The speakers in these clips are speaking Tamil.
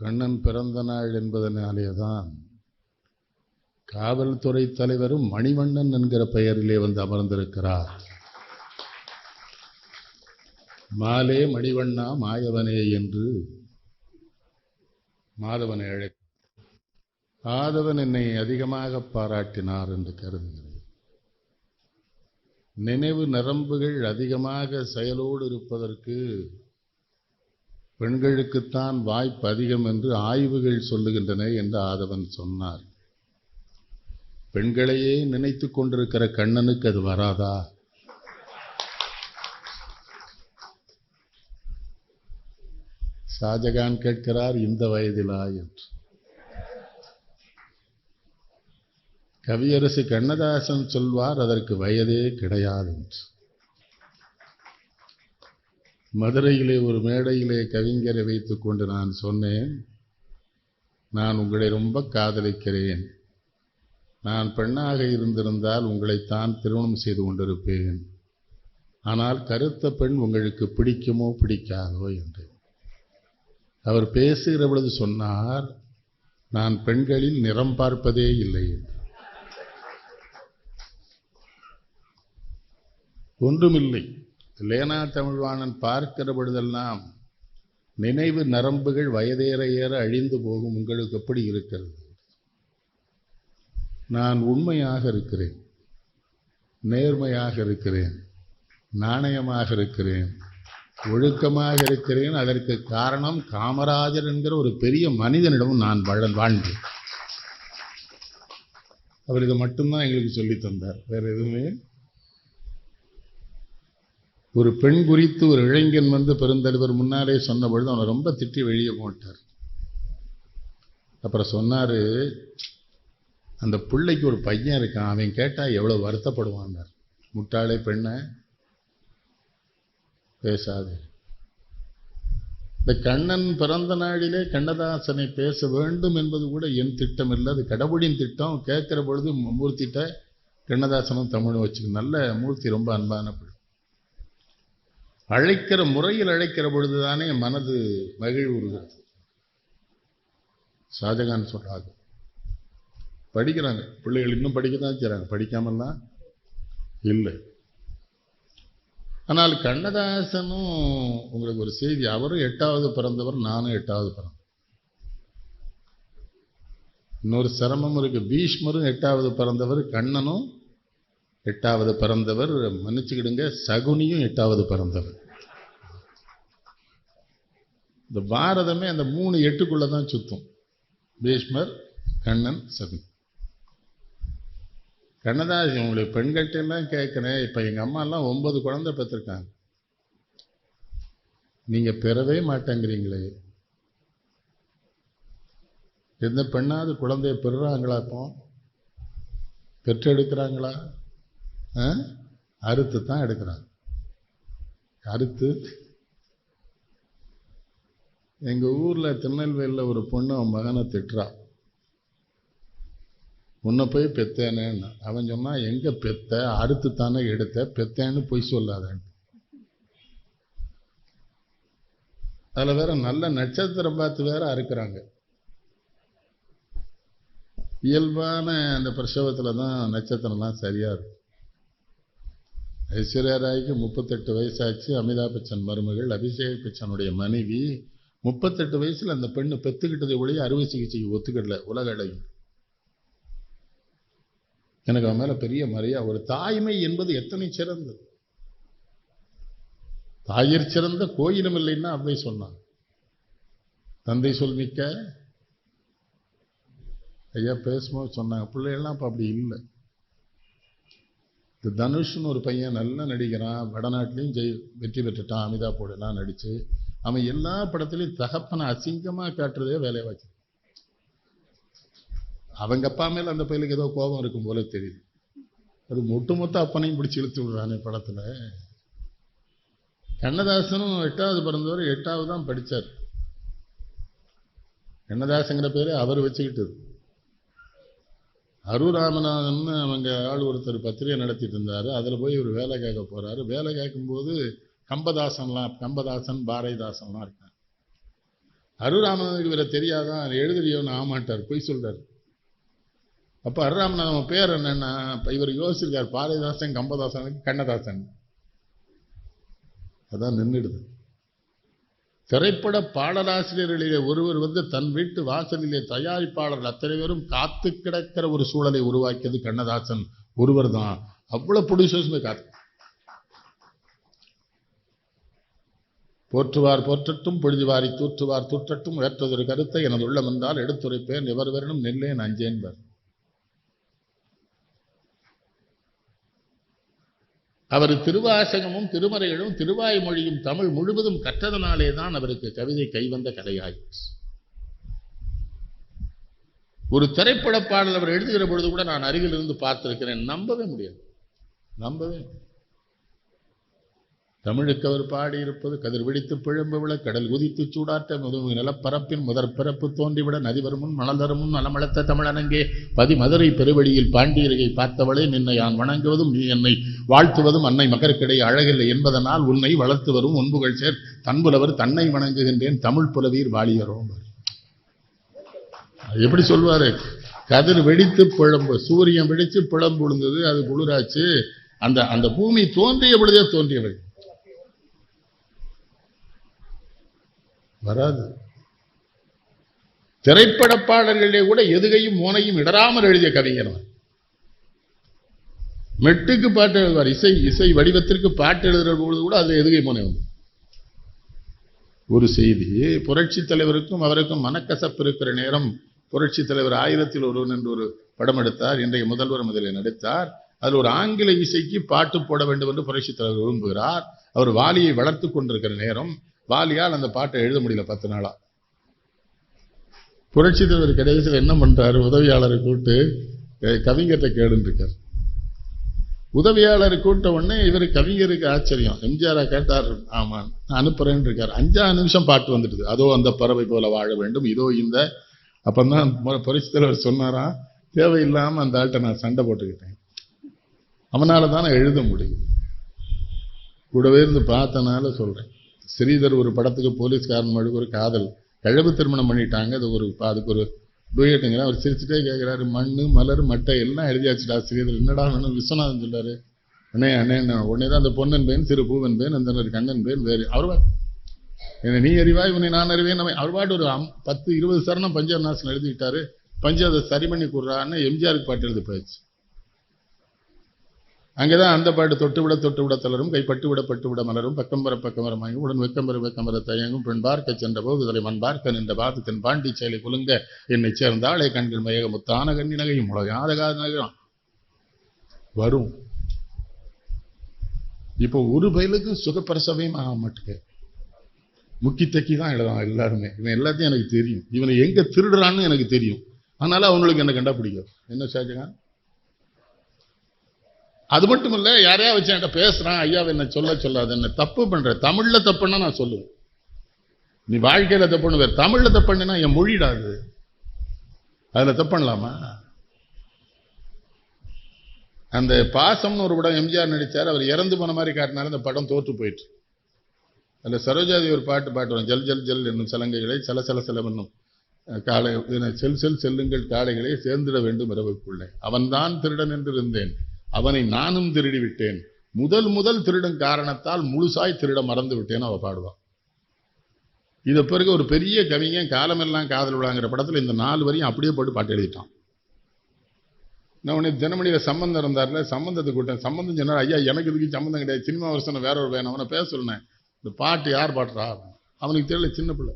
கண்ணன் பிறந்த நாள் என்பதனாலே தான் காவல்துறை தலைவரும் மணிவண்ணன் என்கிற பெயரிலே வந்து அமர்ந்திருக்கிறார். மாலே மணிவண்ணா மாயவனே என்று மாதவனை அழை ஆதவன் என்னை அதிகமாக பாராட்டினார் என்று கருதுகிறேன். நினைவு நரம்புகள் அதிகமாக செயலோடு இருப்பதற்கு பெண்களுக்குத்தான் வாய்ப்பு அதிகம் என்று ஆய்வுகள் சொல்லுகின்றன என்று ஆதவன் சொன்னார். பெண்களையே நினைத்து கொண்டிருக்கிற கண்ணனுக்கு அது வராதா? ஷாஜகான் கேட்கிறார் இந்த வயதிலா என்று. கவியரசு கண்ணதாசன் சொல்வார் அதற்கு வயதே கிடையாது என்று. மதுரையிலே ஒரு மேடையிலே கவிஞரை வைத்து கொண்டு நான் சொன்னேன் நான் உங்களை ரொம்ப காதலிக்கிறேன். நான் பெண்ணாக இருந்திருந்தால் உங்களைத்தான் திருமணம் செய்து கொண்டிருப்பேன். ஆனால் கருத்த பெண் உங்களுக்கு பிடிக்குமோ பிடிக்காதோ என்று அவர் பேசுகிற பொழுது சொன்னார் நான் பெண்களில் நிறம் பார்ப்பதே இல்லை என்று. ஒன்றுமில்லை. லேனா தமிழ்வாணன் பார்க்கிற பொழுதெல்லாம் நினைவு நரம்புகள் வயதேற ஏற அழிந்து போகும். உங்களுக்கு எப்படி இருக்கிறது? நான் உண்மையாக இருக்கிறேன். நேர்மையாக இருக்கிறேன். நாணயமாக இருக்கிறேன். ஒழுக்கமாக இருக்கிறேன். அதற்கு காரணம் காமராஜர் என்கிற ஒரு பெரிய மனிதனிடம் நான் வாழ வாழ்ந்தேன். அவர் இதை மட்டும்தான் எங்களுக்கு சொல்லித் தந்தார். வேற எதுவுமே ஒரு பெண் குறித்து ஒரு இளைஞன் வந்து பெருந்தலைவர் முன்னாலே சொன்ன பொழுது அவனை ரொம்ப திட்டி வெளியே போட்டார். அப்புறம் சொன்னார் அந்த பிள்ளைக்கு ஒரு பையன் இருக்கான் அவன் கேட்டால் எவ்வளோ வருத்தப்படுவான்னார் முட்டாளே பெண்ணை பேசாது. இந்த கண்ணன் பிறந்த நாளிலே கண்ணதாசனை பேச வேண்டும் என்பது கூட என் திட்டம் இல்லை. அது கடவுளின் திட்டம். கேட்குற பொழுது மூர்த்திட்ட கண்ணதாசனும் தமிழும் வச்சுக்க நல்ல மூர்த்தி ரொம்ப அன்பான பிள்ளை. அழைக்கிற முறையில் அழைக்கிற பொழுதுதானே மனது மகிழ்வுறுகிறது ஷாஜகான் சொல்றாங்க. படிக்கிறாங்க. பிள்ளைகள் இன்னும் படிக்க தான் செய்கிறாங்க படிக்காமல்லாம் இல்லை. ஆனால் கண்ணதாசனும் உங்களுக்கு ஒரு செய்தி. அவரும் எட்டாவது பிறந்தவர் நானும் எட்டாவது பிறந்தவர். இன்னொரு சிரமம் இருக்கு. பீஷ்மரும் எட்டாவது பிறந்தவர் கண்ணனும் எட்டாவது பிறந்தவர் மன்னிச்சுக்கிடுங்க சகுனியும் எட்டாவது பிறந்தவர். இந்த பாரதமே அந்த மூணு எட்டுக்குள்ள தான் சுத்தும். பீஷ்மர் கண்ணன் சகுனி. கண்ணதாசன் உங்களுக்கு பெண்கள்ட்ட கேட்குறேன். இப்போ எங்கள் அம்மாலாம் அம்மா எல்லாம் ஒன்பது குழந்தை பெற்றிருக்காங்க. நீங்கள் பெறவே மாட்டேங்கிறீங்களே. எந்த பெண்ணாவது குழந்தைய பெறுறாங்களா இப்போ? பெற்றெடுக்கிறாங்களா? அறுத்து தான் எடுக்கிறாங்க. அறுத்து. எங்கள் ஊரில் திருநெல்வேலியில் ஒரு பொண்ணு அவன் மகனை திட்டுறா. உன்னை போய் பெத்தேனேன்னு அவன் சொன்னா எங்கே பெத்த? அறுத்து தானே எடுத்த. பெத்தேன்னு பொய் சொல்லாதேன்னு. அதில் வேற நல்ல நட்சத்திரம் பார்த்து வேற அறுக்கிறாங்க. இயல்பான அந்த பிரசவத்தில் தான் நட்சத்திரம்லாம் சரியாக இருக்கும். ஐஸ்வர்யா ராய்க்கு முப்பத்தெட்டு வயசாச்சு. அமிதாப் பச்சன் மருமகள் அபிஷேக் பச்சனுடைய மனைவி. முப்பத்தெட்டு வயசில் அந்த பெண்ணு பெத்துக்கிட்டதை ஒழிய அறுவை சிகிச்சைக்கு ஒத்துக்கிடல உலக அளவில் எனக்கு அவன் மேலே பெரிய மரியா ஒரு தாய்மை என்பது எத்தனை சிறந்தது? தாயிற் சிறந்த கோயிலும் இல்லைன்னா அவ்வை சொன்னான். தந்தை சொல் மிக்க. ஐயா பேசும்போது சொன்னாங்க. பிள்ளைகள்லாம் அப்போ அப்படி இல்லை. இந்த தனுஷ்னு ஒரு பையன் நல்லா நடிக்கிறான். வடநாட்டிலையும் ஜெய் வெற்றி பெற்றுட்டான். அமிதாப் போடலாம் நடித்து அவன் எல்லா படத்துலையும் தகப்பனை அசிங்கமா காட்டுறதே வேலையை வச்சிருக்கான் அவங்க அப்பா மேலே அந்த பையனுக்கு ஏதோ கோபம் இருக்கும் போல தெரியுது. அது மொட்டு மொத்த அப்பனையும் பிடிச்சி இழுத்து விடுறானே படத்தில். கண்ணதாசனும் எட்டாவது பிறந்தவர் எட்டாவது தான் படிச்சார். கண்ணதாசங்கிற பேர் அவர் வச்சுக்கிட்டது. அருராமநாதன் அவங்க ஆள் ஒருத்தர் பத்திரிகை நடத்திட்டு இருந்தாரு. அதில் போய் ஒரு வேலை கேட்க போறாரு. வேலை கேட்கும்போது கம்பதாசன்லாம் கம்பதாசன் பாரதிதாசன்லாம் இருக்காங்க. அருராமநாதனுக்கு இவரை தெரியாதான் எழுதுறியோன்னு ஆமாட்டார் பொய் சொல்றாரு. அப்போ அருராமநாதன் பேர் என்னன்னா இப்போ இவர் யோசிச்சிருக்கார் பாரதிதாசன் கம்பதாசன் கண்ணதாசன். அதான் நின்றுடுது திரைப்பட பாடலாசிரியர்களிலே ஒருவர் வந்து தன் வீட்டு வாசலிலே தயாரிப்பாளர் அத்தனை பேரும் காத்து கிடக்கிற ஒரு சூழலை உருவாக்கியது கண்ணதாசன் ஒருவர் தான். அவ்வளோ ப்ரொடியூசர்ஸ் காத்து. போற்றுவார் போற்றட்டும் பொழுதுவாரி தூற்றுவார் தூற்றட்டும் ஏற்றதொரு கருத்தை எனது உள்ளம் என்றால் எடுத்துரைப்பேன் எவர் வரணும் நெல்லேன் அஞ்சேன்பர் அவர் திருவாசகமும் திருமறைகளும் திருவாய்மொழியும் தமிழ் முழுவதும் கற்றதனாலே தான் அவருக்கு கவிதை கைவந்த கலையாயிற்று ஒரு திரைப்பட பாடல் அவர் எழுதுகிற பொழுது கூட நான் அருகில் இருந்து பார்த்திருக்கிறேன். நம்பவே முடியாது. நம்பவே தமிழுக்கு அவர் பாடியிருப்பது கதிர் வெடித்து பிழம்பு விழ கடல் குதித்து சூடாட்ட முதுகு நிலப்பரப்பின் முதற் பிறப்பு தோன்றிவிட நதிவர் முன் மணல்தரும் முன் நலமளத்த தமிழனங்கே. பதி மதுரை பெருவழியில் பாண்டியரையை பார்த்தவளே நின்னை யான் வணங்குவதும் நீ என்னை வாழ்த்துவதும் அன்னை மகருக்கிடையே அழகில்லை என்பதனால் உன்னை வளர்த்து வரும் ஒன்புகள் சேர் தன்புலவர் தன்னை வணங்குகின்றேன் தமிழ் புலவீர் வாழியரோம் எப்படி சொல்வாரு? கதிர் வெடித்து பிழம்பு சூரியன் வெடித்து பிழம்பு விழுந்தது அது குளிராச்சு. அந்த அந்த பூமி தோன்றிய பொழுதே தோன்றியவள். வராது. திரைப்பட பாடல்களிலே கூட எதுகையும் மோனையும் இடராமல் எழுதிய கவிஞர் மெட்டுக்கு பாட்டு எழுதுவார். இசை இசை வடிவத்திற்கு பாட்டு எழுதுகிற பொழுது கூட அது எதுகை மோனை ஒரு செய்தி புரட்சி தலைவருக்கும் அவருக்கும் மனக்கசப்பு இருக்கிற நேரம் புரட்சி தலைவர் ஆயிரத்தில் ஒருவன் என்று ஒரு படம் எடுத்தார். இன்றைய முதல்வர் முதலில் நடித்தார். அதில் ஒரு ஆங்கில இசைக்கு பாட்டு போட வேண்டும் என்று புரட்சி தலைவர் விரும்புகிறார். அவர் வாலியை வளர்த்து கொண்டிருக்கிற நேரம் வாலியால் அந்த பாட்டை எழுத முடியல பத்து நாளா. புரட்சி தலைவர் கடைசியில் என்ன பண்றாரு? உதவியாளரை கூப்பிட்டு கவிஞர்கிட்ட கேடுன்றிருக்கார் உதவியாளர் கூட்ட உடனே இவர் கவிஞருக்கு ஆச்சரியம். எம்ஜிஆரா கேட்டார் ஆமாம் நான் அனுப்புறேன்னு இருக்கார் அஞ்சாறு நிமிஷம் பாட்டு வந்துடுது. அதோ அந்த பறவை போல வாழ வேண்டும். இதோ இந்த. அப்பந்தான் புரட்சி தலைவர் சொன்னாராம் தேவையில்லாமல் அந்த ஆள்கிட்ட நான் சண்டை போட்டுக்கிட்டேன். அவனால தானே எழுத முடியும். கூடவே இருந்து பார்த்தனால சொல்றேன். ஸ்ரீதர் ஒரு படத்துக்கு போலீஸ்காரன் மழுக்கு ஒரு காதல். கழவு திருமணம் பண்ணிட்டாங்க. அது ஒரு அதுக்கு ஒரு டூயட்டுங்கிற அவர் சிரிச்சுட்டே கேட்குறாரு மண் மலர் மட்டை எல்லாம் எழுதியாச்சுடா ஸ்ரீதர். என்னடா வேணும்? விஸ்வநாதன் சொல்லாரு. அண்ணே அண்ணே உடனே தான் அந்த பொன்னன் பேன் சிறு பூவன் பேன் அந்த கண்ணன் பேன் வேறு அவர் என்ன என்னை நீ அறிவாய் உன்னை நான் அறிவேன். நம்ம அவர் பாட்டு ஒரு அம்- பத்து இருபது சரணம் பஞ்சாப் நாசன் எழுதிக்கிட்டாரு பஞ்சாப் அதை சரி பண்ணி கொடுறான்னு எம்ஜிஆருக்கு பாட்டு எழுதி போயிடுச்சு அங்கே தான் அந்த பாட்டு தொட்டு விட தொட்டு விட தளரும் கைப்பட்டு விட பட்டு விட மலரும் பக்கம் வர பக்கம் மயங்கும் உடன் வெக்கம்பர வெக்கம்பர தயங்கும் பெண் பார்க்க சென்ற போது தலை மண் பார்க்க நின்ற பார்த்து தென் பாண்டி செயலை குலுங்க என்னை சேர்ந்தாளே கண்கள் மயக முத்தான கண்ணி நகையும் உலகாத காது நகரும். வரும். இப்போ ஒரு பயலுக்கு சுகப்பிரசவையும் ஆக மாட்டேங்க முக்கி தக்கி தான் எழுதுவான் எல்லாருமே. இவன் எல்லாத்தையும் எனக்கு தெரியும். இவனை எங்கே திருடுறான்னு எனக்கு தெரியும். அதனால அவங்களுக்கு என்ன கண்டா பிடிக்கும். என்ன ஷாஜகான்? அது மட்டும் இல்லை யாரையா வச்சு என்கிட்ட பேசுகிறான் ஐயா என்ன சொல்ல சொல்லாது என்ன தப்பு பண்ணுற தமிழில் தப்புன்னா நான் சொல்லுவேன். நீ வாழ்க்கையில் தப்புன்னு வேறு தமிழில் தப்புன்னா என் மொழிடாது அதில் தப்பு பண்ணலாமா? அந்த பாசம்னு ஒரு படம் எம்ஜிஆர் நடித்தார் அவர் இறந்து போன மாதிரி காட்டினாரு அந்த படம் தோற்று போயிட்டு. அதில் சரோஜாதி ஒரு பாட்டு பாட்டுவோம் ஜல் ஜல் ஜல் என்னும் சலங்கைகளை சல சல சலம் என்னும் காலை செல் செல் செல்லுங்கள் காளைகளை சேர்ந்திட வேண்டும் இரவுக்குள்ளே. அவன்தான் திருடன் என்று இருந்தேன் அவனை நானும் திருடி விட்டேன் முதல் முதல் திருடும் காரணத்தால் முழுசாய் திருட மறந்து விட்டேன் அவ பாடுவான் இதை பிறகு ஒரு பெரிய கவிஞன் காலமெல்லாம் காதல் விழாங்கிற படத்தில் இந்த நாலு வரையும் அப்படியே போட்டு பாட்டு எழுதிட்டான். நான் உடனே தினமணியில் சம்பந்தம் இருந்தார்ல சம்பந்தத்தை கூட்டேன் சம்பந்தம் சொன்னார் ஐயா எனக்கு இதுக்கு சம்பந்தம் கிடையாது. சினிமா வருஷம் வேற ஒரு வேணும் அவனை பேச சொன்னேன் இந்த பாட்டு யார் பாடுறா? அவனுக்கு தெரியல சின்ன பிள்ளை.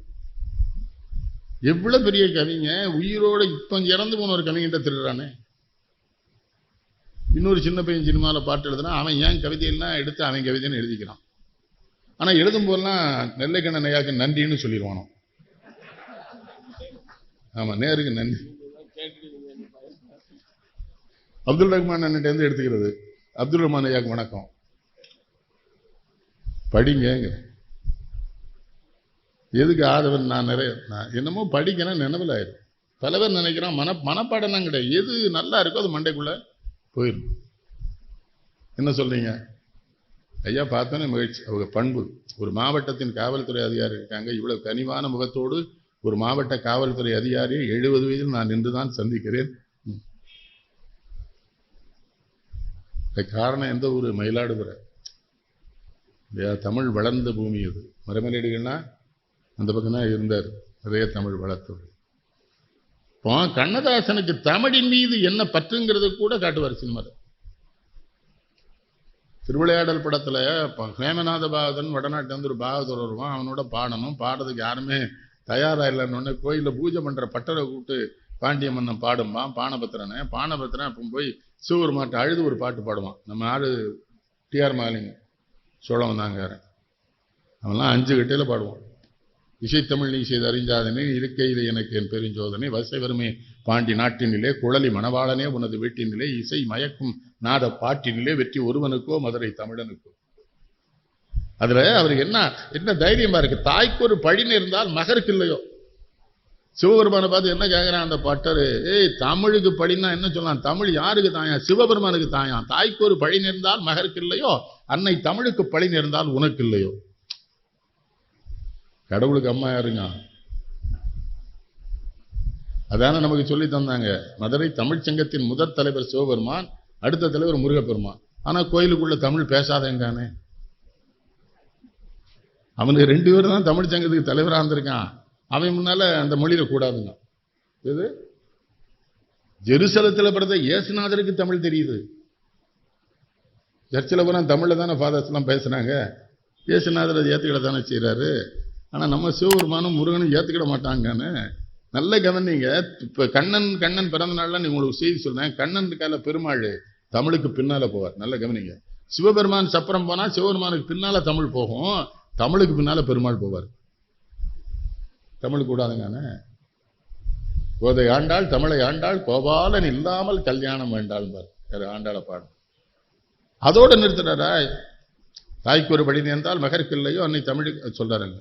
எவ்வளோ பெரிய கவிங்க உயிரோட இப்போ இறந்து போன ஒரு கவிங்கிட்ட திருடுறானே. இன்னொரு சின்ன பையன் சினிமாவில் பாட்டு எழுதுனா அவன் ஏன் கவிதையெல்லாம் எடுத்து அவன் கவிதைன்னு எழுதிக்கிறான். ஆனால் எழுதும் போதெல்லாம் நெல்லைக்கண்ணன் ஐயாக்கு நன்றின்னு சொல்லிடுவானோ ஆமா நேருக்கு நன்றி. அப்துல் ரஹ்மான் அண்ணன் எடுத்துக்கிறது. அப்துல் ரஹ்மான் ஐயாக்கு வணக்கம். படிங்க எதுக்கு ஆதவன் நான் நிறைய நான் என்னமோ படிக்கிறேன் நினைவில் ஆயிடும் பல பேர் நினைக்கிறான் மன மனப்பாடம் கிடையாது. எது நல்லா இருக்கோ அது மண்டைக்குள்ள போயிடும் என்ன சொல்றீங்க? ஐயா பார்த்தோன்னே மகிழ்ச்சி. அவங்க பண்பு. ஒரு மாவட்டத்தின் காவல்துறை அதிகாரி இருக்காங்க. இவ்வளவு கனிவான முகத்தோடு ஒரு மாவட்ட காவல்துறை அதிகாரியை எழுபது வயதில் நான் நின்றுதான் சந்திக்கிறேன். காரணம் எந்த ஊர்? மயிலாடுதுறை. இல்லையா தமிழ் வளர்ந்த பூமி அது மரமலேடுகள்னா அந்த பக்கம் தான் இருந்தார். நிறைய தமிழ் வளர்த்தவர். கண்ணதாசனுக்கு தமிழின் மீது என்ன பற்றுங்கிறது கூட காட்டுவார் சினிமாவில் திருவிளையாடல் படத்தில் ஹேமநாத பாகதன் வடநாட்டுல ஒரு பாகதர் வருவான். அவனோட பாடணும். பாடுறதுக்கு யாருமே தயாரா இல்லைன்னு கோயிலில் பூஜை பண்ணுற பட்டரை கூப்பிட்டு பாண்டிய மன்னன் பாடும்பான். பானபத்திரனை பானபத்திரன் அப்போ போய் சிவர் மாட்டை அழுது ஒரு பாட்டு பாடுவான். நம்ம ஆடு டிஆர் மாலிங்க சோழம் வந்தாங்காரன் அவன்லாம் அஞ்சு கட்டையில் பாடுவான். இசைத்தமிழ் நீ செய்து அறிஞ்சாதனே இருக்கையில் எனக்கு என் பெருஞ்சோதனை வசைவருமே பாண்டி நாட்டினிலே குழலி மணவாளனே உனது வீட்டினிலே இசை மயக்கும் நாத பாட்டினிலே வெற்றி ஒருவனுக்கோ மதுரை தமிழனுக்கோ. அதுல அவருக்கு என்ன என்ன தைரியமா இருக்கு. தாய்க்கு ஒரு பழின்னு இருந்தால் மகருக்கு இல்லையோ? சிவபெருமானை பார்த்து என்ன கேட்குறான் அந்த பட்டரு? ஏய் தமிழுக்கு பழின்னா என்ன சொல்லலாம்? தமிழ் யாருக்கு தாயா? சிவபெருமானுக்கு தாயா? தாய்க்கு ஒரு பழி நேர்ந்தால் மகருக்கு இல்லையோ? அன்னை தமிழுக்கு பழி நேர்ந்தால் உனக்கு இல்லையோ? கடவுளுக்கு அம்மா யாருங்க? அதான நமக்கு சொல்லி தந்தாங்க. மதுரை தமிழ் சங்கத்தின் முதற் தலைவர் சிவபெருமான் அடுத்த தலைவர் முருகப்பெருமான். ஆனா கோயிலுக்குள்ள தமிழ் பேசாதேங்கானே. அவனுக்கு ரெண்டு பேரும் தான் தமிழ் சங்கத்துக்கு தலைவராக இருந்திருக்கான். அவன் முன்னால அந்த மொழியில கூடாதுங்க. இது ஜெருசலத்தில் பிறந்த இயேசுநாதருக்கு தமிழ் தெரியுது. சர்ச்சில் பூரா தமிழில் தானே ஃபாதர்ஸ்லாம் பேசுகிறாங்க பேசுனாங்க. இயேசுநாதர் ஏற்றுக்கிட தானே செய்கிறாரு ஆனா நம்ம சிவபெருமானும் முருகனும் ஏத்துக்கிட மாட்டாங்கன்னு நல்ல கவனிங்க இப்போ கண்ணன் கண்ணன் பிறந்த நாள்லாம் நீ உங்களுக்கு செய்தி சொன்னேன் கண்ணன் கால பெருமாள் தமிழுக்கு பின்னால போவார். நல்ல கவனிங்க சிவபெருமான் சப்பரம் போனால் சிவபெருமானுக்கு பின்னால தமிழ் போகும். தமிழுக்கு பின்னால பெருமாள் போவார். தமிழ் கூடாதுங்கானே கோதை ஆண்டாள் தமிழை ஆண்டாள் கோபாலன் இல்லாமல் கல்யாணம் வேண்டாள் பார். ஆண்டாள பாடும் அதோட நிறுத்துறாரா? தாய்க்கு ஒரு படி நேர்ந்தால் மகருக்கு இல்லையோ அன்னை தமிழுக்கு சொல்றாருங்க.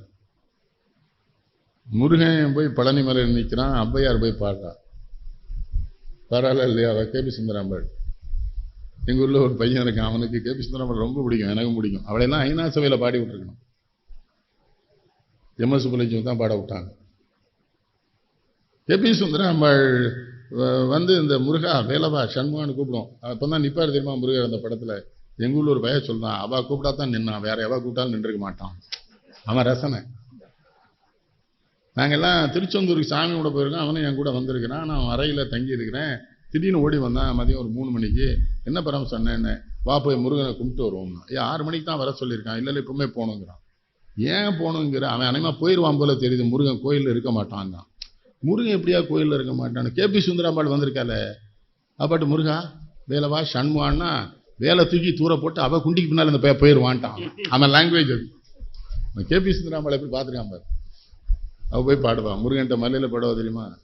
முருகன் போய் பழனி மலையில் நிற்கிறான் ஔவையார் போய் பாடுறான் பரவாயில்ல இல்லையா அவள் கேபி சுந்தராம்பாள் எங்கள் ஊரில் ஒரு பையன் இருக்கான் அவனுக்கு கேபி சுந்தராம்பாள் ரொம்ப பிடிக்கும் எனக்கும் பிடிக்கும். அவளையெல்லாம் ஐநா சபையில் பாடி விட்டுருக்கணும். எம் எஸ் தான் பாட விட்டாங்க. கேபி சுந்தராம்பாள் வந்து இந்த முருகா வேலவா சண்முகான்னு கூப்பிடும். அப்பதான் நிப்பாரு தெரியுமா முருகர் அந்த படத்தில்? எங்கள் ஊரில் ஒரு பையன் சொல்கிறான் அவள் கூப்பிட்டா தான் நின்னான் வேற எவா கூப்பிட்டாலும் நின்றுக்க மாட்டான். அவன் ரசனை. நாங்கள்லாம் திருச்செந்தூருக்கு சாமி கூட போயிருக்கோம். அவனும் என் கூட வந்திருக்கிறான். நான் அறையில் தங்கியிருக்கிறேன். திடீர்னு ஓடி வந்தான். மதியம் ஒரு மூணு மணிக்கு. என்ன பரம் சொன்னேன்னு வா போய் முருகனை கும்பிட்டு வருவோம்னா. ஏன் ஆறு மணிக்கு தான் வர சொல்லியிருக்கான். இல்லை இல்லை இப்பவுமே போகணுங்கிறான். ஏன் போகணுங்கிற? அவன் அனைமா போயிடுவான் போல தெரியுது. முருகன் கோயிலில் இருக்க மாட்டான் முருகன் எப்படியா கோயிலில் இருக்க மாட்டான்? கேபி சுந்தராம்பாள் வந்திருக்கால அப்பாட்டு முருகா வேலவா சண்முகான்னா வேலை தூக்கி தூர போட்டு அவள் குண்டிக்கு பின்னால் இந்த பையன் போயிடுவான்ட்டான் அவன் லாங்குவேஜ் அது. கேபி சுந்தராம்பாள் எப்படி பார்த்துருக்கான் பாரு. அவ போய் பாடுவான் முருகன்ட்ட மலையில் பாடுவா தெரியுமா?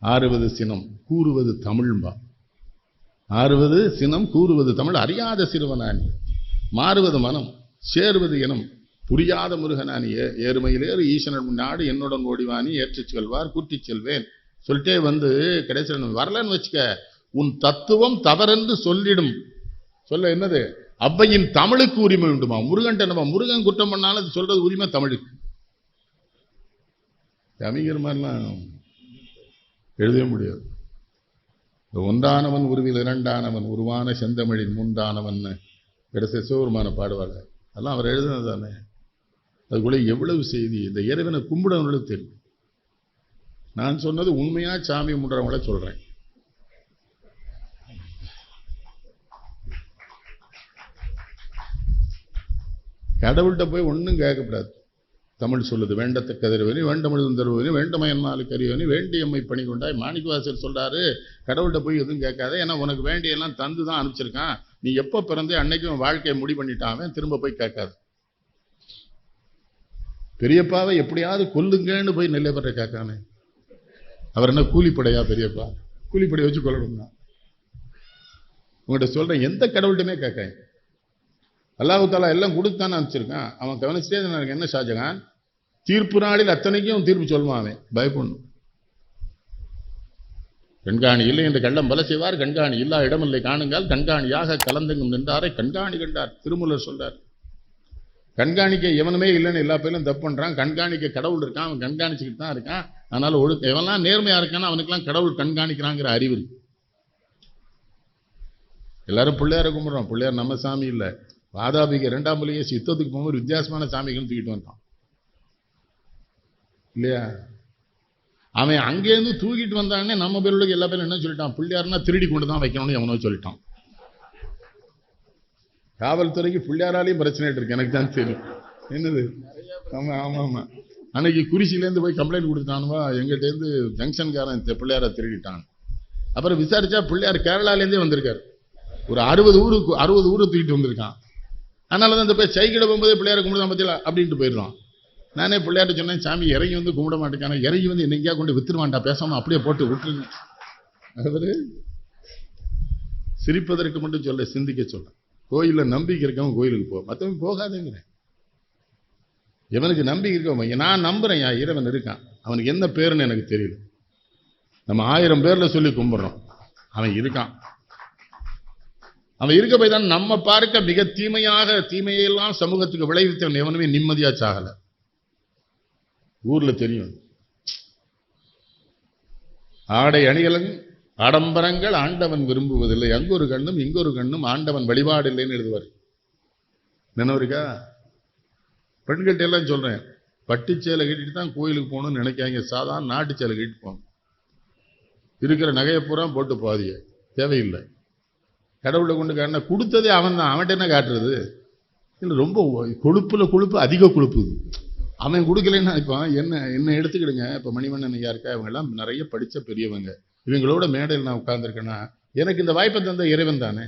ஆறுவது சினம் கூறுவது தமிழ்பா ஆறுவது சினம் கூறுவது தமிழ். அறியாத சிறுவனானி. மாறுவது மனம் சேருவது இனம். புரியாத முருகனானி. ஏ- ஏறுமையிலேறு ஈசனன் நாடு என்னுடன் ஓடிவானி. ஏற்றிச் செல்வார் கூட்டிச் செல்வேன். சொல்லிட்டே வந்து கடைசியில் வரலன்னு வச்சுக்க உன் தத்துவம் தவறென்று சொல்லிடும். சொல்ல என்னது? அவ்வையின் தமிழுக்கு உரிமை உண்டுமா? முருகன்ட்ட நம்ம முருகன் குற்றம் பண்ணாலும் அது சொல்றது உரிமை தமிழுக்கு. கவிஞர் மாதிரிலாம் எழுதவே முடியாது. இந்த ஒன்றானவன் உருவில் இரண்டானவன் உருவான செந்தமிழின் மூன்றானவன் கடைசி சிவபெருமான பாடுவாங்க. அதெல்லாம் அவர் எழுதுனது தானே. அதுக்குள்ளே எவ்வளவு செய்தி? இந்த இறைவனை கும்பிடவங்களுக்கு தெரியும். நான் சொன்னது உண்மையாக சாமி முன்றவங்கள சொல்கிறேன் கடவுள்கிட்ட போய் ஒன்றும் கேட்கக்கூடாது. தமிழ் சொல்லுது வேண்டத்தக்க தருவனி வேண்டமிழ் தருவனி வேண்டமயன்மாலு கரியவனி வேண்டியம்மை பணி கொண்டாய் மாணிக்கவாசர் சொல்கிறாரு கடவுள்கிட்ட போய் எதுவும் கேட்காத ஏன்னா உனக்கு வேண்டியெல்லாம் தந்து தான் அனுப்பிச்சிருக்கான். நீ எப்போ பிறந்தே அன்னைக்கும் உன் வாழ்க்கையை முடி பண்ணிட்டான் திரும்ப போய் கேட்காது. பெரியப்பாவை எப்படியாவது கொல்லுங்கன்னு போய் நெல்லைப்பட்ட கேட்கானே. அவர் என்ன கூலிப்படையா பெரியப்பா? கூலிப்படையை வச்சு கொள்ளணும்னா உங்கள்கிட்ட சொல்கிறேன் எந்த கடவுள்கிட்டமே கேட்காங்க அல்லாஹ் தாலா எல்லாம் கொடுத்தான்னு அனுப்பிச்சிருக்கான். அவன் கவனிச்சிட்டே எனக்கு என்ன ஷாஜகான்? தீர்ப்பு நாளில் அத்தனைக்கும் தீர்ப்பு சொல்லுவான் அவன். பயப்படணும். கண்காணி இல்லை என்று கள்ளம் பல செய்வார். கண்காணி இல்லா இடமில்லை காணுங்கள் கண்காணியாக கலந்தெங்கும் நின்றாரை. கண்காணி கண்டார். திருமூலர் சொல்றார். கண்காணிக்க எவனுமே இல்லைன்னு எல்லா பேரும் தப்பு பண்றான். கண்காணிக்க கடவுள் இருக்கான். அவன் கண்காணிச்சுக்கிட்டு தான் இருக்கான். அதனால ஒழுக்க எவன்லாம் நேர்மையா இருக்கான்னு அவனுக்கெல்லாம் கடவுள் கண்காணிக்கிறாங்கிற அறிவு இருக்கு. எல்லாரும் பிள்ளையார கும்பிட்றோம். பிள்ளையார் நம்ம சாமி இல்லை. வாதாபிக்கு இரண்டாம் மொழியை சித்தத்துக்கு போகும்போது வித்தியாசமான சாமிகள் தூக்கிட்டு வந்தான் இல்லையா? அவன் அங்கேருந்து தூக்கிட்டு வந்தானே நம்ம பேருக்கு எல்லா பேரும் என்ன சொல்லிட்டான்? பிள்ளையார்னா திருடி கொண்டு தான் வைக்கணும்னு எவனோ சொல்லிட்டான். காவல்துறைக்கு பிள்ளையாராலையும் பிரச்சனை இருக்கு எனக்கு தான் தெரியும். என்னது? ஆமா ஆமா ஆமா. அன்னைக்கு குறிச்சியிலேருந்து போய் கம்ப்ளைண்ட் கொடுத்தானுவா எங்கிட்டேருந்து ஜங்ஷன்காரன் இந்த பிள்ளையாரை திருடிட்டான். அப்புறம் விசாரிச்சா பிள்ளையார் கேரளாலேருந்தே வந்திருக்காரு. ஒரு அறுபது ஊருக்கு அறுபது ஊரை தூக்கிட்டு வந்திருக்கான். அதனால தான் இந்த போய் சைக்கிளை போகும்போதே பிள்ளையாரை கும்பிடுதான் பார்த்தீங்களா அப்படின்ட்டு போயிடுறான். நானே பிள்ளையாட்ட சொன்னேன் சாமி இறங்கி வந்து கும்பிட மாட்டேங்கான இறங்கி வந்து என்னைக்கா கொண்டு வித்துருவான்டா பேசாமல் அப்படியே போட்டு விட்டுருங்க. அவரு சிரிப்பதற்கு மட்டும் சொல்ல சிந்திக்க சொல்ல. கோயில்ல நம்பிக்கை இருக்கவன் கோயிலுக்கு போ மற்றவங்க போகாதேங்கிறேன் இவனுக்கு நம்பிக்கை இருக்கவன் நான் நம்புறேன் என் இறைவன் இருக்கான். அவனுக்கு என்ன பேருன்னு எனக்கு தெரியல. நம்ம ஆயிரம் பேர்ல சொல்லி கும்பிடுறோம். அவன் இருக்கான். அவன் இருக்க போய் தான் நம்ம பார்க்க மிக தீமையாக தீமையெல்லாம் சமூகத்துக்கு விளைவித்தவன் எவனுமே நிம்மதியாக சாகலை. ஊர்ல தெரியும். ஆடை அணிகலன் ஆடம்பரங்கள் ஆண்டவன் விரும்புவதில்லை. அங்கொரு கண்ணும் இங்கொரு கண்ணும் ஆண்டவன் வழிபாடு இல்லைன்னு எழுதுவார். நினைவு இருக்கா பெண்கிட்ட எல்லாம் சொல்றேன் பட்டு சேலை கட்டிட்டு தான் கோயிலுக்கு போகணும்னு நினைக்காங்க சாதாரண நாட்டு சேலை கட்டிட்டு போகணும் இருக்கிற நகையை பூரா போட்டு பாதிய தேவையில்லை. கடவுளை கொண்டு காட்டின கொடுத்ததே அவன் தான் அவன்கிட்ட என்ன காட்டுறது? இல்லை ரொம்ப கொழுப்பில் கொழுப்பு அதிக கொழுப்பு. அவன் கொடுக்கலைன்னா இப்போ என்ன என்ன எடுத்துக்கிடுங்க? இப்போ மணிவண்ணன் ஐயா இருக்கா? இவங்கெல்லாம் நிறைய படித்த பெரியவங்க. இவங்களோட மேடையில் நான் உட்காந்துருக்கேன்னா எனக்கு இந்த வாய்ப்பை தந்த இறைவன் தானே?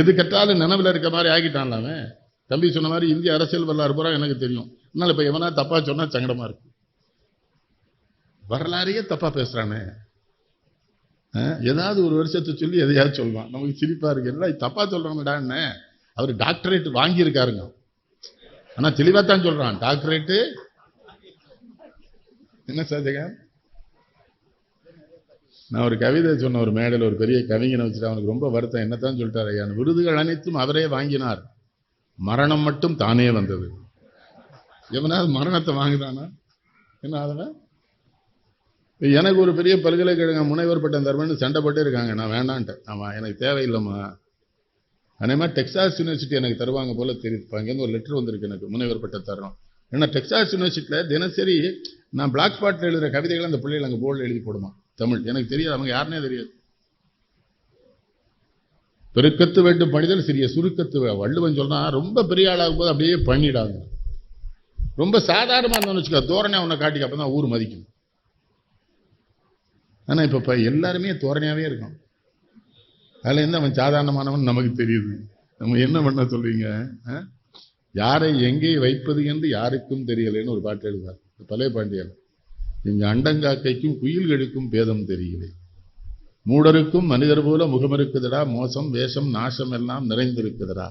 எது கட்டாலும் நினைவில் இருக்க மாதிரி ஆகிட்டான்ல அவன்? தம்பி சொன்ன மாதிரி இந்திய அரசியல் வரலாறு பூரா எனக்கு தெரியும். அதனால இப்போ எவனா தப்பாக சொன்னால் சங்கடமாக இருக்கு. வரலாறையே தப்பாக பேசுகிறானே ஏதாவது ஒரு வருஷத்தை சொல்லி எதையாவது சொல்லுவான் நமக்கு சிரிப்பாக இருக்கு. எல்லாம் தப்பா சொல்றாங்கடான்னு அவர் டாக்டரேட் வாங்கியிருக்காருங்க. ஆனா தெளிவா தான் சொல்றான். டாக்டரேட்டு. என்ன சார் நான் ஒரு கவிதை சொன்ன ஒரு மேடையில் ஒரு பெரிய கவிஞனை வச்சுட்டு அவனுக்கு ரொம்ப வருத்தம். என்னத்தான் சொல்லிட்டார் ஐயா? விருதுகள் அனைத்தும் அவரே வாங்கினார். மரணம் மட்டும் தானே வந்தது. எவனாவது மரணத்தை வாங்குதானா என்ன அதெல்லாம் எனக்கு ஒரு பெரிய பல்கலைக்கழக முனைவர் பட்டம் தருவேன்னு சண்டை போட்டே இருக்காங்க. நான் வேண்டான்ட்டேன். ஆமா எனக்கு தேவையில்லைம்மா. அதே மாதிரி டெக்ஸாஸ் யூனிவர்சிட்டி எனக்கு தருவாங்க போல தெரிவிப்பாங்க அங்கேருந்து ஒரு லெட்டர் வந்திருக்கு எனக்கு. முனைவர் பட்டம் தரணும் ஏன்னா டெக்ஸாஸ் யூனிவர்சிட்டியில் தினசரி நான் பிளாக் ஸ்பாட்டில் எழுதுகிற கவிதைகளை அந்த பிள்ளைகள் அங்கே போர்டில் எழுதி போடுமா? தமிழ். எனக்கு தெரியாது. அவங்க யாருனே தெரியாது. பெருக்கத்து வேண்டும் பணிதல் சிறிய சுருக்கத்து வள்ளுவன் சொன்னால் ரொம்ப பெரிய ஆளாகும் போது அப்படியே பண்ணிடாங்க ரொம்ப சாதாரணமாக இருந்தோம்னு வச்சுக்கோ தோரணை உன்னை காட்டிக்க அப்போ தான் ஊர் மதிக்கும். ஆனா இப்போ இப்ப எல்லாருமே தோரணையாவே இருக்கும் அதில் இருந்து அவன் சாதாரணமானவன் நமக்கு தெரியுது. நம்ம என்ன பண்ண சொல்றீங்க? ஆ? யாரை எங்கே வைப்பது என்று யாருக்கும் தெரியலைன்னு ஒரு பாட்டு எழுதார் பழைய பாண்டியன் இங்கு அண்டங்காக்கைக்கும் குயில்களுக்கும் பேதம் தெரியலை மூடருக்கும் மனிதர் போல முகம் இருக்குதுடா மோசம் வேஷம் நாசம் எல்லாம் நிறைந்திருக்குதுடா.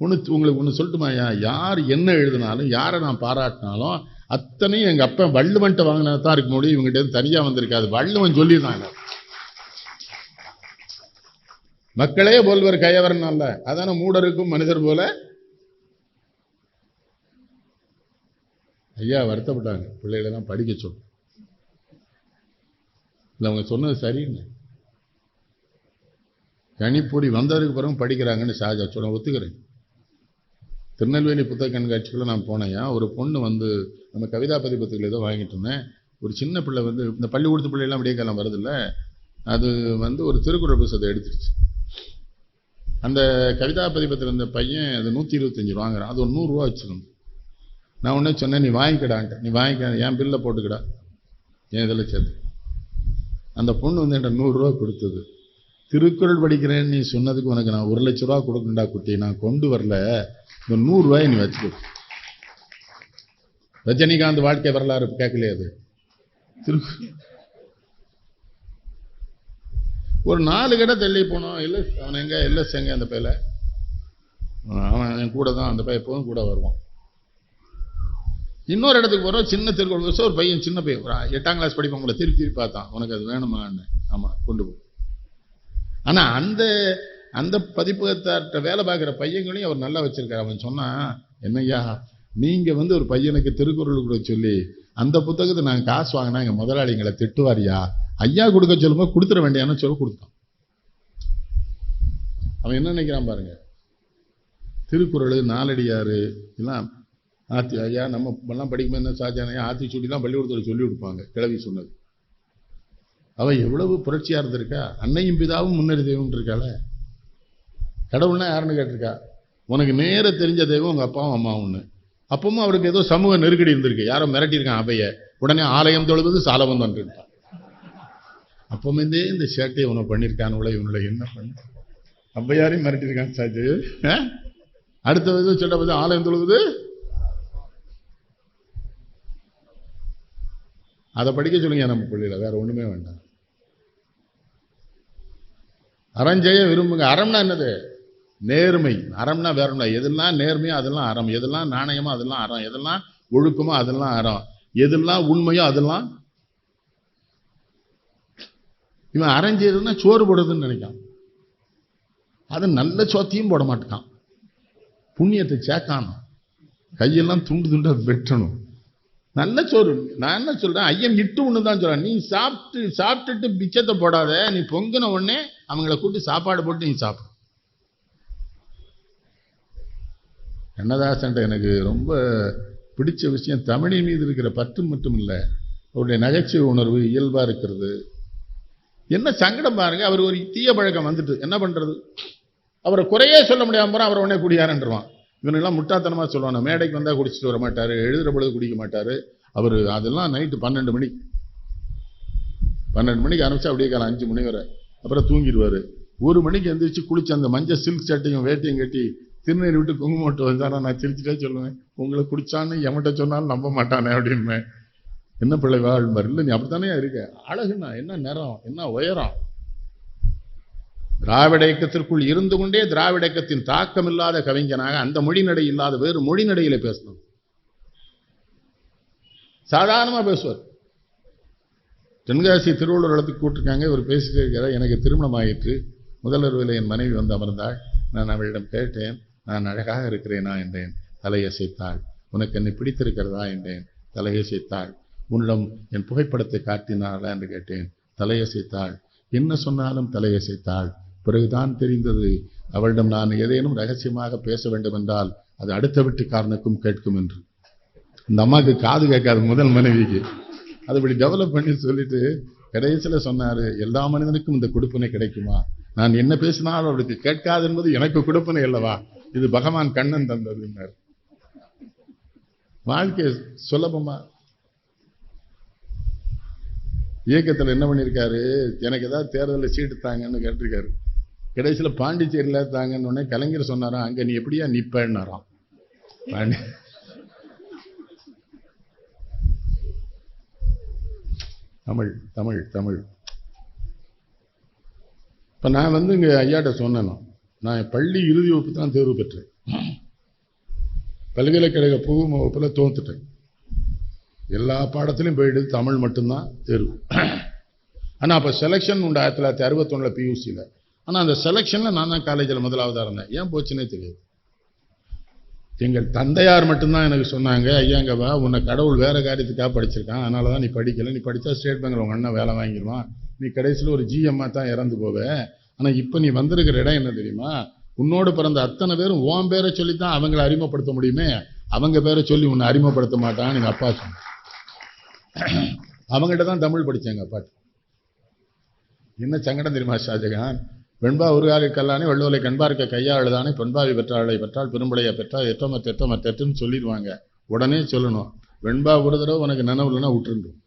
ஒன்று உங்களுக்கு ஒன்று சொல்லட்டுமாயா யார் என்ன எழுதினாலும் யாரை நான் பாராட்டினாலும் அத்தனையும் எங்கள் அப்பா வள்ளுவன்ட்ட வாங்கினா தான் இருக்க முடியும். இவங்ககிட்ட தனியாக வந்திருக்காது. வள்ளுவன் சொல்லியிருந்தாங்க மக்களே போல்வர் கயவரன் அல்ல அதான மூடருக்கும் மனிதர் போல? ஐயா வருத்தப்பட்டாங்க. பிள்ளைகளெல்லாம் படிக்க சொல்லு இல்லை அவங்க சொன்னது சரின்னு. கனிப்பொடி வந்ததுக்கு பிறகு படிக்கிறாங்கன்னு ஷாஜா சொல்ல ஒத்துக்கிறேன். திருநெல்வேலி புத்தக கண்காட்சிக்குள்ள நான் போனேன். ஒரு பொண்ணு வந்து நம்ம கவிதா பதிப்பத்துக்கு ஏதோ வாங்கிட்டு இருந்தேன். ஒரு சின்ன பிள்ளை வந்து இந்த பள்ளிக்கூடத்து பிள்ளைலாம் விடிய காலம் வருதில்ல அது வந்து ஒரு திருக்குறள் புத்தகத்தை எடுத்துருச்சு. அந்த கவிதா பதிப்பத்தில் இருந்த பையன் அது நூற்றி இருபத்தஞ்சி ரூபா வாங்குறான். அது ஒரு நூறுரூவா வச்சுக்கணும். நான் உடனே சொன்னேன் நீ வாங்கிக்கடான்ட்டு நீ வாங்கிக்க என் பில்லில் போட்டுக்கடா. என் இதில் சேர்த்து. அந்த பொண்ணு வந்து என்கிட்ட நூறுரூவா கொடுத்தது. திருக்குறள் படிக்கிறேன்னு நீ சொன்னதுக்கு உனக்கு நான் ஒரு லட்ச ரூபா கொடுக்கணும்டா குட்டி. நான் கொண்டு வரல. இந்த நூறுரூவாயை நீ வச்சுக்கோ. ரஜினிகாந்த் வாழ்க்கை வரலாறு கேட்கலையே அது. திரு ஒரு நாலு கடை தள்ளி போனோம். இல்லை அவன் எங்க இல்லை செங்க அந்த பையில அவன் என் கூட தான் அந்த பையன் எப்போதும் கூட வருவான். இன்னொரு இடத்துக்கு போகிறோம் சின்ன திருக்குறள் வருஷம் ஒரு பையன் சின்ன பையன். ஒரு எட்டாம் கிளாஸ் படிப்பவங்களை திருப்பி திருப்பி பார்த்தான். உனக்கு அது வேணுமான்னு. ஆமாம் கொண்டு போ. ஆனால் அந்த அந்த பதிப்பகத்தார்ட்ட வேலை பார்க்குற பையங்களையும் அவர் நல்லா வச்சிருக்காரு. அவன் சொன்னான் என்னய்யா நீங்கள் வந்து ஒரு பையனுக்கு திருக்குறள் கூட சொல்லி அந்த புத்தகத்தை நாங்கள் காசு வாங்கினா எங்கள் முதலாளிங்களை திட்டுவாரியா ஐயா கொடுக்க சொல்லும்போது கொடுத்துட வேண்டியான சொல்ல கொடுத்தான். அவன் என்ன நினைக்கிறான் பாருங்க. திருக்குறள் நாலடியாறு எல்லாம் ஆத்தி ஐயா நம்ம எல்லாம் படிக்கும்போது என்ன சாஜானையா ஆத்தி சுட்டிலாம் பள்ளிக்கூடத்தில் சொல்லி கொடுப்பாங்க கிளவி சொன்னது. அவன் எவ்வளவு புரட்சியா இருந்திருக்கா? அன்னையும் பிதாவும் முன்னறி தெய்வம் இருக்காள. கடவுள்னா யாருன்னு கேட்டிருக்கா? உனக்கு நேர தெரிஞ்ச தெய்வம் உங்க அப்பாவும் அம்மாவும்னு அப்பவும் அவருக்கு ஏதோ சமூக நெருக்கடி இருந்திருக்கு. யாரோ மிரட்டியிருக்கான் அவைய உடனே ஆலயம் தொழுவது சாலவம் தான் அப்பவுமே இந்த சேட்டை உனக்கு பண்ணியிருக்கானுல இவனுல என்ன பண்ண? அவ்வையாரையும் மிரட்டியிருக்கான் சாஜு. ஆ? அடுத்த விதம் சொல்ல போது ஆலயம் தொழுவது. அதை படிக்க சொல்லுங்க நம்ம பிள்ளைகளை வேற ஒண்ணுமே வேண்டாம். அறஞ்செய்ய விரும்புங்க. அறம்னா என்னது? நேர்மை. அறம்னா வேற இல்ல. எதெல்லாம் நேர்மையோ அதெல்லாம் அறம். எதெல்லாம் நாணயமோ அதெல்லாம் அறம். எதெல்லாம் ஒழுக்கமோ அதெல்லாம் அறம். எதெல்லாம் உண்மையோ அதெல்லாம் இவன் அரைஞ்சதுன்னா சோறு போடுறதுன்னு நினைக்கான். அது நல்ல சோத்தையும் போட மாட்டான். புண்ணியத்தை சேர்க்கானோ கையெல்லாம் துண்டு துண்டா வெட்டணும். நல்ல சோறு. நான் என்ன சொல்றேன்? ஐயன் இட்டு ஒன்று தான் சொல்றேன். நீ சாப்பிட்டு சாப்பிட்டுட்டு பிச்சத்தை போடாத. நீ பொங்கின உடனே அவங்கள கூட்டி சாப்பாடு போட்டு நீ சாப்பிடு. கண்ணதாசன்ட்ட எனக்கு ரொம்ப பிடிச்ச விஷயம் தமிழின் மீது இருக்கிற பற்று மட்டும் இல்லை அவருடைய நகைச்சுவை உணர்வு இயல்பாக இருக்கிறது. என்ன சங்கடம் பாருங்க அவர் ஒரு தீய பழக்கம் வந்துட்டு. என்ன பண்றது? அவரை குறையே சொல்ல முடியாம போறான் அவர் உடனே குடியாருன்றான் இவனெல்லாம் முட்டாத்தனமா சொல்லுவான் மேடைக்கு வந்தா குடிச்சிட்டு வர மாட்டாரு எழுதுற பொழுது குடிக்க மாட்டாரு. அவர் அதெல்லாம் நைட்டு பன்னெண்டு மணி. பன்னெண்டு மணிக்கு ஆரம்பிச்சு அப்படியே காலம் அஞ்சு மணி வரை. அப்புறம் தூங்கிடுவாரு. ஒரு மணிக்கு எந்திரிச்சு குளிச்சு அந்த மஞ்சள் சில்க் சட்டையும் வேட்டையும் கட்டி திருநீர் விட்டு குங்குமம் வந்தாரா நான் சிரிச்சுட்டே சொல்லுவேன். உங்களை குடிச்சான்னு எவன்கிட்ட சொன்னாலும் நம்ப மாட்டானே அப்படின்னு என்ன பிள்ளை வாழ்பார் இல்லை நீ அப்படித்தானே இருக்க? அழகுண்ணா என்ன நிறம்? என்ன உயரம்? திராவிட இயக்கத்திற்குள் இருந்து கொண்டே திராவிட இயக்கத்தின் தாக்கம் இல்லாத கவிஞனாக அந்த மொழி நடை இல்லாத வேறு மொழி நடையில பேசணும். சாதாரணமாக பேசுவார். தென்காசி திருவள்ளுவர் இடத்துக்கு கூட்டிருக்காங்க இவர் பேசிட்டே இருக்கிறார் எனக்கு திருமணம் ஆயிற்று. முதல்வர் இரவில் என் மனைவி வந்து அமர்ந்தாள். நான் அவளிடம் கேட்டேன் நான் அழகாக இருக்கிறேனா? என்றேன். தலையசைத்தாள். உனக்கு என்னை பிடித்திருக்கிறதா? என்றேன். தலையசைத்தாள். உன்னிடம் என் புகைப்படத்தை காட்டினாளா என்று கேட்டேன். தலையசைத்தாள். என்ன சொன்னாலும் தலையசைத்தாள். பிறகுதான் தெரிந்தது. அவளிடம் நான் ஏதேனும் ரகசியமாக பேச வேண்டும் என்றால் அது அடுத்த வீட்டுக்காரனுக்கும் கேட்கும் என்று. இந்த அம்மாவுக்கு காது கேட்காது முதல் மனைவிக்கு. அது இப்படி டெவலப் பண்ணி சொல்லிட்டு கடைசியில் சொன்னாரு எல்லா மனிதனுக்கும் இந்த கொடுப்பனை கிடைக்குமா? நான் என்ன பேசினாலும் அவளுக்கு கேட்காது என்பது எனக்கு கொடுப்பனை அல்லவா? இது பகவான் கண்ணன் தந்ததுன்னார் வாழ்க்கை சுலபமா இயக்கத்தில் என்ன பண்ணியிருக்காரு எனக்கு ஏதாவது தேர்தலில் சீட்டு தாங்கன்னு கேட்டிருக்காரு. கடைசியில் பாண்டிச்சேரியில் தாங்கன்னு உடனே கலைஞர் சொன்னாராம் அங்கே நீ எப்படியா நிப்பேன்னாராம். பாண்டி தமிழ் தமிழ் தமிழ். இப்போ நான் வந்து இங்கே ஐயாட்ட சொன்னேன் நான் பள்ளி இறுதி வகுப்பு தான் தேர்வு பெற்றேன். பல்கலைக்கழக புகும் வகுப்பில் தோத்துட்டேன். எல்லா பாடத்திலையும் போயிடுது. தமிழ் மட்டும்தான் தேர்வு ஆனால் அப்போ செலெக்ஷன் உண்டு. ஆயிரத்தி தொள்ளாயிரத்தி அறுபத்தொன்னில் பியூசியில் ஆனால் அந்த செலெக்ஷனில் நான் தான் காலேஜில் முதலாவதா இருந்தேன். ஏன் போச்சுன்னே தெரியாது. எங்கள் தந்தையார் மட்டும்தான் எனக்கு சொன்னாங்க ஐயாங்கவா உன்னை கடவுள் வேறு காரியத்துக்காக படிச்சிருக்கான். அதனால தான் நீ படிக்கலை. நீ படித்தா ஸ்டேட் பேங்க்ல உங்கள் அண்ணன் வேலை வாங்கிடுவான். நீ கடைசியில் ஒரு ஜிஎம்மா தான் இறந்து போவ. ஆனால் இப்போ நீ வந்திருக்கிற இடம் என்ன தெரியுமா? உன்னோடு பிறந்த அத்தனை பேரும் உன் பேரை சொல்லி தான் அவங்களை அறிமுகப்படுத்த முடியுமே? அவங்க பேரை சொல்லி உன்னை அறிமுகப்படுத்த மாட்டான்னு எங்கள் அப்பா சொன்னான் அவங்ககிட்ட தான் தமிழ் படித்தேங்க பாட்டு. என்ன சங்கடம் தெரியுமா ஷாஜகான்? வெண்பா உருகாரி கல்லானே வெள்ளோலை கண்பார்க்க கையாளுதானே பெண்பாவி பெற்றாளை பெற்றால் பெரும்படையை பெற்றால் எட்டமர் தெட்டமர் தெட்டுன்னு சொல்லிடுவாங்க. உடனே சொல்லணும். வெண்பா ஒரு தடவை உனக்கு நினைவு இல்லைன்னா விட்டுருண்டும்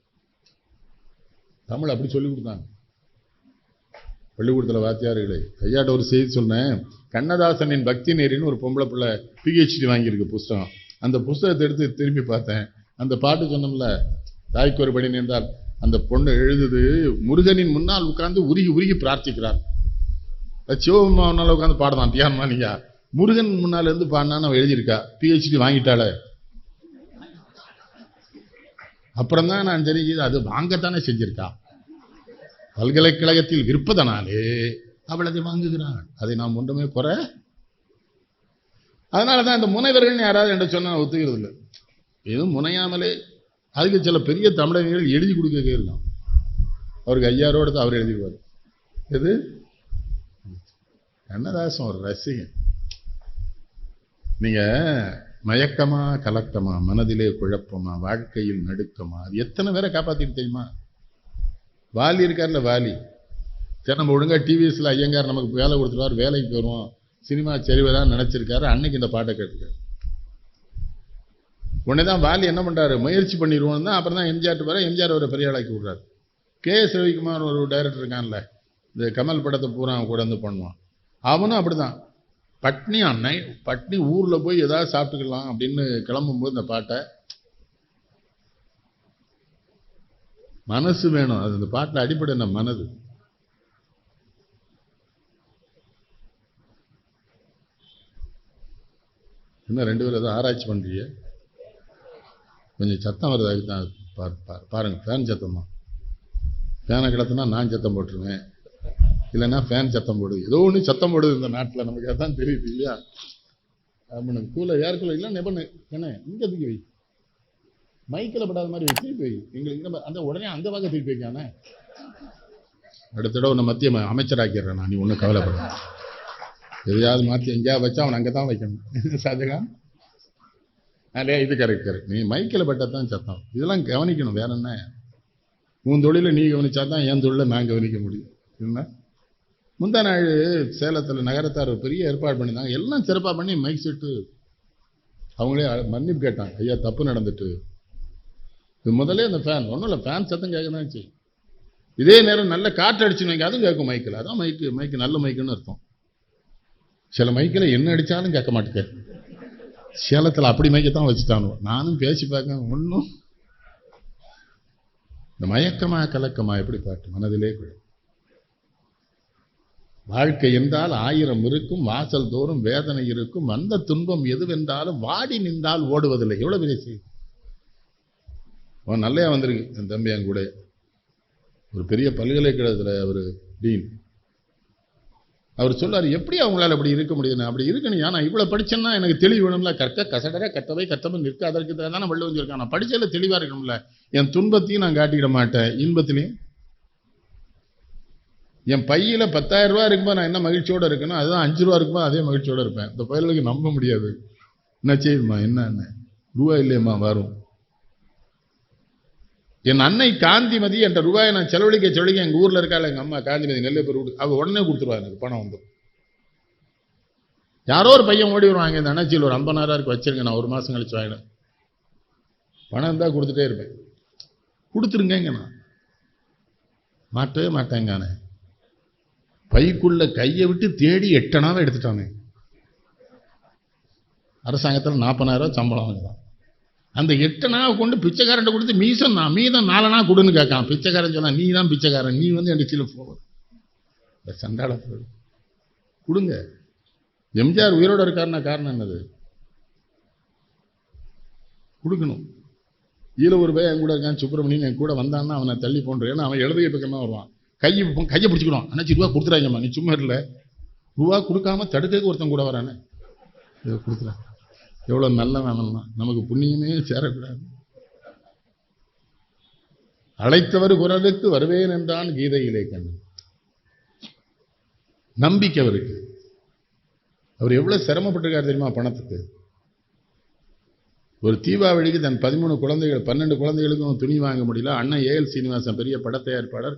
தமிழ் அப்படி சொல்லி கொடுத்தாங்க பள்ளிக்கூடத்தில் வாத்தியார்களே கையாட்ட ஒரு செய்தி சொன்னேன். கண்ணதாசனின் பக்தி நேரின்னு ஒரு பொம்பளை பிள்ளை பிஹெச்டி வாங்கியிருக்கு புஸ்தகம். அந்த புஸ்தகத்தை எடுத்து திரும்பி பார்த்தேன். அந்த பாட்டு சொன்னோம்ல தாய்க்கு ஒரு படி நேர்ந்தால் அந்த பொண்ணு எழுதுது முருகனின் முன்னால் உட்கார்ந்து உருகி உருகி பிரார்த்திக்கிறார். சிவபெருமா சிவபெருமானால உட்காந்து பாடலாம் பியானமா நீங்க முருகன் முன்னால இருந்து பாடினான்னு அவ எழுதியிருக்கா? பிஹெச்டி வாங்கிட்டாளே. அப்புறம் தான் நான் தெரிஞ்சது அது வாங்கத்தானே செஞ்சிருக்கா? பல்கலைக்கழகத்தில் விற்பதனாலே அவள் அதை வாங்குகிறாள். அதை நாம் ஒன்றுமே குறை. அதனால தான் இந்த முனைவர்கள் யாராவது என்று சொன்னா ஒத்துக்கிறது இல்லை எதுவும் முனையாமலே அதுக்கு சில பெரிய தமிழர்கள் எழுதி கொடுக்க கேட்கலாம் அவருக்கு ஐயாயிரம் அவர் எழுதிடுவார் எது? கண்ணதாசன் ஒரு ரசிகன். நீங்க மயக்கமா கலக்கமா மனதிலே குழப்பமா வாழ்க்கையில் நடுக்கமா அது எத்தனை பேரை காப்பாத்திட்டு தெரியுமா? வாலி இருக்கார்ல வாலி. சரி நம்ம ஒழுங்கா டிவிஎஸ்ல ஐயங்கார் நமக்கு வேலை கொடுத்துருவார் வேலைக்கு வருவோம் சினிமா சரிவதான் நினைச்சிருக்காரு. அன்னைக்கு இந்த பாட்டை கேட்டுருக்காரு. உடனே தான் வாலி என்ன பண்ணுறாரு முயற்சி பண்ணிடுவோம் தான் அப்புறம் தான் எம்ஜிஆர் வர எம்ஜிஆர் ஒரு பெரிய ஆளாக்கி விடுறாரு. கே. எஸ் ரவிக்குமார் ஒரு டைரக்டர் இருக்கான்ல இந்த கமல் படத்தை பூரா அவன் கூட வந்து பண்ணுவான். அவனும் அப்படிதான். பட்னி அன்னை பட்னி ஊரில் போய் ஏதாவது சாப்பிட்டுக்கலாம் அப்படின்னு கிளம்பும்போது இந்த பாட்டை மனசு வேணும். அது இந்த பாட்டில் அடிப்படை என்ன? மனது. இன்னும் ரெண்டு பேரும் ஏதோ ஆராய்ச்சி பண்ணுறீங்க கொஞ்சம் சத்தம் வருது அதுக்கு தான் பாரு பாரு ஃபேன் சத்தமா? ஃபேனை கிடத்துனா நான் சத்தம் போட்டுருவேன். இல்லைன்னா ஃபேன் சத்தம் போடுது ஏதோ ஒன்று சத்தம் போடுது இந்த நாட்டில் நமக்கு அதான் தெரியுது இல்லையா? அப்படின்னு கூல யாருக்குள்ள இல்லை நெபனு என்ன? இங்கே தூக்கி வை. மைக்கில் படாத மாதிரி வை. திருப்பி வை. எங்களுக்கு நம்ம அந்த உடனே அந்த பக்கம் திருப்பி வைக்கானே அடுத்த தடவை உன்னை மத்திய அமைச்சராக்கிடுறேன் நான். நீ ஒன்றும் கவலைப்பட எதையாவது மாற்றி எங்கேயாவது வச்சா அவன் அங்கே தான் வைக்கணும். ஷாஜகான் இல்லையா இது கரெக்ட் கரெக்ட் நீ மைக்கில் பட்டா தான் சத்தம். இதெல்லாம் கவனிக்கணும். வேற என்ன? உன் தொழிலை நீ கவனிச்சா தான் என் தொழிலை நான் கவனிக்க முடியும். என்ன? முந்தா நாள் சேலத்தில் நகரத்தார் ஒரு பெரிய ஏற்பாடு பண்ணியிருந்தாங்க. எல்லாம் சிறப்பாக பண்ணி மைக் செட்டு. அவங்களே மன்னிப்பு கேட்டாங்க. ஐயா தப்பு நடந்துட்டு. இது முதல்ல அந்த ஃபேன் ஒன்றும் இல்லை ஃபேன் சத்தம் கேட்க தான் செய்யும் இதே நேரம் நல்ல காற்று அடிச்சுன்னு வைங்க. அதுவும் கேட்கும் மைக்கில் அதான் மைக்கு மைக்கு நல்ல மைக்குன்னு அர்த்தம். சில மைக்கில் என்ன அடித்தாலும் கேட்க மாட்டேங்க. சேலத்தில் அப்படி மயக்கத்தான் வச்சுட்டானோ. நானும் பேசி பார்க்க ஒன்றும் இந்த மயக்கமா கலக்கமா எப்படி பாட்டு மனதிலே குழு வாழ்க்கை என்றால் ஆயிரம் இருக்கும் வாசல் தோறும் வேதனை இருக்கும் வந்த துன்பம் எதுவென்றாலும் வாடி நின்றால் ஓடுவதில்லை. எவ்வளோ பெரிய செய்தி? அவன் நல்லையா வந்திருக்கு. என் தம்பி என் கூட. ஒரு பெரிய பல்கலைக்கழகத்தில் அவர் டீன். அவர் சொல்லாரு எப்படி அவங்களால அப்படி இருக்க முடியுதுன்னு அப்படி இருக்கணும். நான் இவ்வளோ படிச்சேன்னா எனக்கு தெளிவு வேணும்ல. கற்க கசடர கத்தவை கற்றவை நிற்க. அதற்கு தானே வள்ளுவம் சொல்லியிருக்கான். நான் படிச்சதில் தெளிவாக இருக்கணும்ல. என் துன்பத்தையும் நான் காட்டிக்கிட மாட்டேன். இன்பத்திலையும்? என் பையில் பத்தாயிரம் ரூபா இருக்கும்போது நான் என்ன மகிழ்ச்சியோடு இருக்கணும் அதுதான் அஞ்சு ரூபா இருக்கும்போது அதே மகிழ்ச்சியோடு இருப்பேன். இந்த பயலுக்கு நம்ப முடியாது. என்ன செய்யுமா? என்ன என்ன ரூபாய் இல்லையம்மா வரும். என் அன்னை காந்திமதி என்ற ரூபாயை நான் செலவழிக்க செலவழிக்க எங்கள் ஊரில் இருக்காள் எங்கள் அம்மா காந்திமதி நெல்லைப்பூர் வீடு. அவ உடனே கொடுத்துருவா எனக்கு பணம் வந்து. யாரோ ஒரு பையன் ஓடி வருவாங்க இந்த அண்ணாச்சியில் ஒரு ஐம்பதாயிரம் இருக்கு வச்சிருங்க நான் ஒரு மாதம் கழிச்சு வாங்கினேன் பணம் இருந்தால் கொடுத்துட்டே இருப்பேன். கொடுத்துருங்க நான். மாட்டவே மாட்டேங்கானே பைக்குள்ள கையை விட்டு தேடி எட்டனாவை எடுத்துட்டானே. அரசாங்கத்தில் நாற்பதாயிரம் சம்பளம் வாங்குறான். அந்த எட்டனாவை கொண்டு பிச்சைக்காரன் கொடுத்து மீசம் நான் மீதம் நாலனா கொடுன்னு கேட்கான் பிச்சைக்காரன் சொன்னா நீ தான் பிச்சைக்காரன் நீ வந்து என் கீழே போவது. இந்த சண்டாள பொருள் கொடுங்க. எம்ஜிஆர் உயிரோட இருக்காருன்னா காரணம் என்னது? கொடுக்கணும். ஈழ ஒரு பையன் என் கூட இருக்கான் சுப்பிரமணியன் என் கூட வந்தான்னா அவனை தள்ளி போன்ற ஏன்னா அவன் எழுதிய பக்கமாக வருவான். கையை கையை பிடிச்சிக்கணும். அண்ணாச்சி ரூபா கொடுத்துறாங்கம்மா நீ சும்மா இல்லை ரூபா கொடுக்காம தடுக்கிறதுக்கு ஒருத்தன் கூட வரானே. இதை கொடுக்குறேன். எவ்வளோ நல்ல வேணும்னா நமக்கு புண்ணியமே சேரக்கூடாது. அழைத்தவர் குரலுக்கு வருவேன் என்றான் கீதையிலே கண்ணன் நம்பிக்கை அவருக்கு. அவர் எவ்வளவு சிரமப்பட்டிருக்கார் தெரியுமா பணத்துக்கு? ஒரு தீபாவளிக்கு தன் பதிமூணு குழந்தைகள் பன்னெண்டு குழந்தைகளுக்கும் துணி வாங்க முடியல. அண்ணன் ஏஎல் சீனிவாசன் பெரிய படத்தயாரிப்பாளர்.